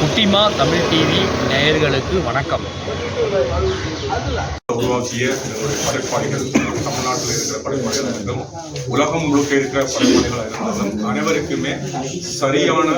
குட்டிமா தமிழ் டிவி நேயர்களுக்கு வணக்கம். உருவாக்கிய படைப்பாளிகள் தமிழ்நாட்டில் இருக்கிற படைப்பாளிகள் இருந்தும் உலகம் முழுக்க இருக்கிற படைப்பாளிகளாக இருந்தாலும் அனைவருக்குமே சரியான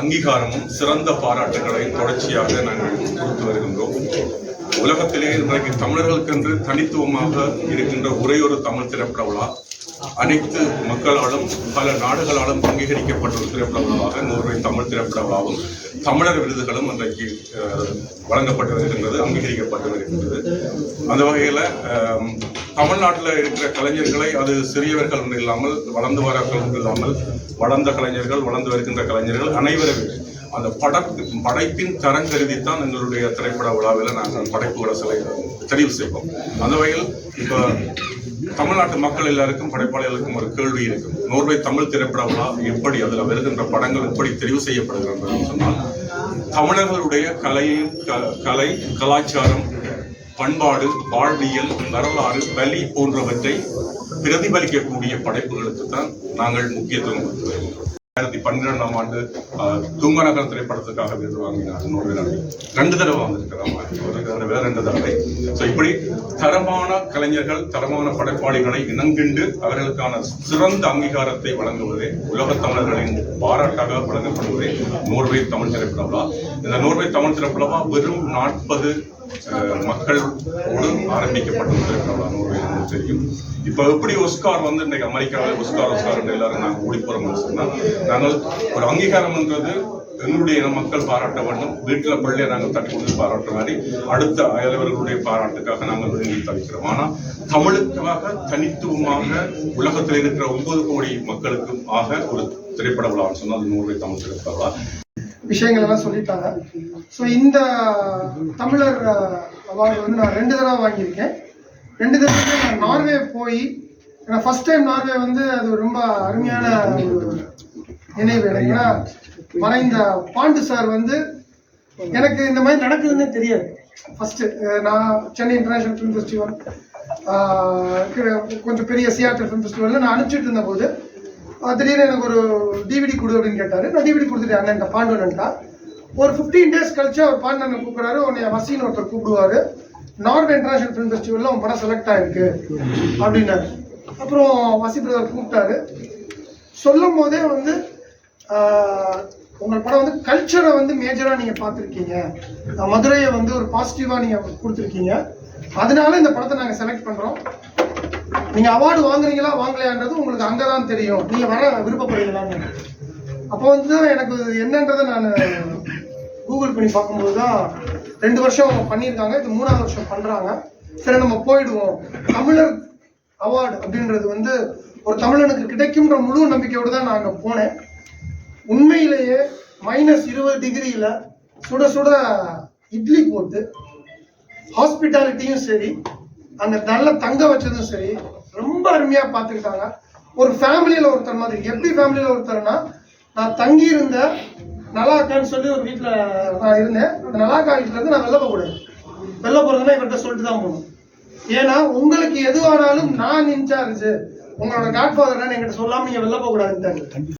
அங்கீகாரமும் சிறந்த பாராட்டுகளையும் தொடர்ச்சியாக நாங்கள் கொடுத்து வருகின்றோம். உலகத்திலே இன்றைக்கு தமிழர்களுக்கென்று தனித்துவமாக இருக்கின்ற ஒரே ஒரு தமிழ் திரைப்பட விழா அனைத்து மக்களாலும் பல நாடுகளாலும் அங்கீகரிக்கப்பட்ட ஒரு திரைப்பட விழாவாக நூறு தமிழ் திரைப்பட விழாவும் தமிழர் விருதுகளும் இன்றைக்கு வழங்கப்பட்டு வருகின்றது அங்கீகரிக்கப்பட்டு வருகின்றது. அந்த வகையில் தமிழ்நாட்டில் இருக்கிற கலைஞர்களை அது சிறியவர்கள் இல்லாமல் வளர்ந்து வரவர்கள் இல்லாமல் வளர்ந்த கலைஞர்கள் வளர்ந்து வருகின்ற கலைஞர்கள் அனைவரும் அந்த படத்து படைப்பின் தரம் கருதித்தான் எங்களுடைய திரைப்பட விழாவில் நாங்கள் படைப்போட சிலை தெரிவு செய்வோம் அந்த வகையில் இப்போ தமிழ்நாட்டு மக்கள் எல்லாருக்கும் படைப்பாளிகளுக்கும் ஒரு கேள்வி இருக்கும் நோர்வே தமிழ் திரைப்பட விழா எப்படி அதில் வருகின்ற படங்கள் எப்படி தெரிவு செய்யப்படுகிறது சொன்னால் தமிழர்களுடைய கலையும் க- கலை கலாச்சாரம் பண்பாடு வாழ்வியல் வரலாறு வலி போன்றவற்றை பிரதிபலிக்கக்கூடிய படைப்புகளுக்கு தான் நாங்கள் முக்கியத்துவம் கொடுத்து ரெண்டாயிரத்தி பன்னிரெண்டாம் ஆண்டு ஆஹ், தூங்கநகர் திரைப்படத்துக்காக விருது வாங்கினார் ரெண்டு தடவை வந்திருக்கிறாங்க ஒரு வேற ரெண்டு தடவை ஸோ இப்படி தரமான கலைஞர்கள் தரமான படைப்பாளிகளை இணங்கிண்டு அவர்களுக்கான சிறந்த அங்கீகாரத்தை வழங்குவதே உலகத் தமிழர்களின் பாராட்டாக வழங்கப்படுவதே நோர்வே தமிழ் திரைப்பட இந்த நோர்வே தமிழ் திரைப்பட வெறும் நாற்பது மக்களோடு ஆரம்பிக்கப்பட்ட ஒரு நோர்வே தெரியும். இப்போ எப்படி ஒஸ்கார் வந்து இன்னைக்கு அமெரிக்காவில் ஒஸ்கார் ஒஸ்கார் எல்லாரும் நாங்கள் ஓடி போறோம்னு சொன்னா நாங்கள் ஒரு அங்கீகாரம்ன்றது எங்களுடைய இன மக்கள் பாராட்ட வேண்டும். வீட்டில் பள்ளியை நாங்கள் தட்டி கொடுத்து பாராட்டுற மாதிரி அடுத்த அயலவர்களுடைய பாராட்டுக்காக நாங்கள் விரும்பி தவிக்கிறோம் ஆனால் தமிழுக்காக தனித்துவமாக உலகத்தில் இருக்கிற ஒன்பது கோடி மக்களுக்கும் ஆக ஒரு திரைப்பட விழான்னு சொன்னால் அது நூறு தமிழ் திரைப்பட விஷயங்கள் எல்லாம் சொல்லிட்டாங்க. ஸோ இந்த தமிழர் அவார்டு வந்து நான் ரெண்டு தடவை வாங்கியிருக்கேன். ரெண்டு தடவை நான் நார்வே போய் ஏன்னா ஃபர்ஸ்ட் டைம் நார்வே வந்து அது ரொம்ப அருமையான நினைவு ஏன்னா மறைந்த பாண்டு சார் வந்து எனக்கு இந்த மாதிரி நடக்குதுன்னே தெரியாது. ஃபர்ஸ்ட் நான் சென்னை இன்டர்நேஷனல் ஃபிலிம் ஃபெஸ்டிவல் கொஞ்சம் பெரிய சியாட்டர் ஃபிலிம் ஃபெஸ்டிவலில் நான் அனுப்பிச்சிட்டு இருந்தபோது திடீர்னு எனக்கு ஒரு டிவிடி கொடு அப்படின்னு கேட்டாரு. நான் டிவிடி கொடுத்துட்டேன் அண்ணன் பாண்டுவன்ட்டா ஒரு ஃபிஃப்டீன் டேஸ் கழிச்சு அவர் பாண்டவன் கூப்பிடுறாரு. உன்னை வசின்னு ஒருத்தர் கூப்பிடுவாரு. நார்வே இன்டர்நேஷனல் ஃபிலிம் ஃபெஸ்டிவலில் உன் படம் செலக்ட் ஆயிருக்கு அப்படின்னாரு. அப்புறம் வசி பிரதர் கூப்பிட்டாரு. சொல்லும் போதே வந்து உங்கள் படம் வந்து கல்ச்சரை வந்து மேஜராக நீங்கள் பார்த்துருக்கீங்க. மதுரையை வந்து ஒரு பாசிட்டிவாக நீங்கள் கொடுத்துருக்கீங்க. அதனால இந்த படத்தை நாங்கள் செலக்ட் பண்ணுறோம் நீங்கள் அவார்டு வாங்குறீங்களா வாங்கலையான்றது உங்களுக்கு அங்கே தான் தெரியும். நீங்கள் வர விருப்பப்படுறீங்களான்னு அப்போ வந்து எனக்கு என்னன்றதை நான் கூகுள் பண்ணி பார்க்கும்போது தான் ரெண்டு வருஷம் அவங்க பண்ணியிருக்காங்க இது மூணாவது வருஷம் பண்ணுறாங்க சரி நம்ம போயிடுவோம். தமிழர் அவார்டு அப்படின்றது வந்து ஒரு தமிழனுக்கு கிடைக்கும்ன்ற முழு நம்பிக்கையோடு தான் நான் அங்கே போனேன். உண்மையிலேயே மைனஸ் இருபது டிகிரியில் சுட சுட இட்லி போட்டு ஹாஸ்பிட்டாலிட்டியும் சரி அந்த நல்ல தங்க வச்சதும் சரி ரொம்ப அருமையாக பார்த்துக்கிட்டாங்க. ஒரு ஃபேமிலியில் ஒருத்தர் மாதிரி எப்படி ஃபேமிலியில் ஒருத்தர்னா நான் தங்கி இருந்த நலாக்கான்னு சொல்லி ஒரு வீட்டில் நான் இருந்தேன். அந்த நல்லா வீட்டுல நான் வெளில போகக்கூடாது வெளில போகிறதுனா இவர்கிட்ட சொல்லிட்டு தான் போகணும். ஏன்னா உங்களுக்கு எதுவானாலும் நான் இன்சார்ஜ் உங்களோட காட்ஃபாதர் என்கிட்ட சொல்லாமல் நீங்கள் வெளில போகக்கூடாதுன்னு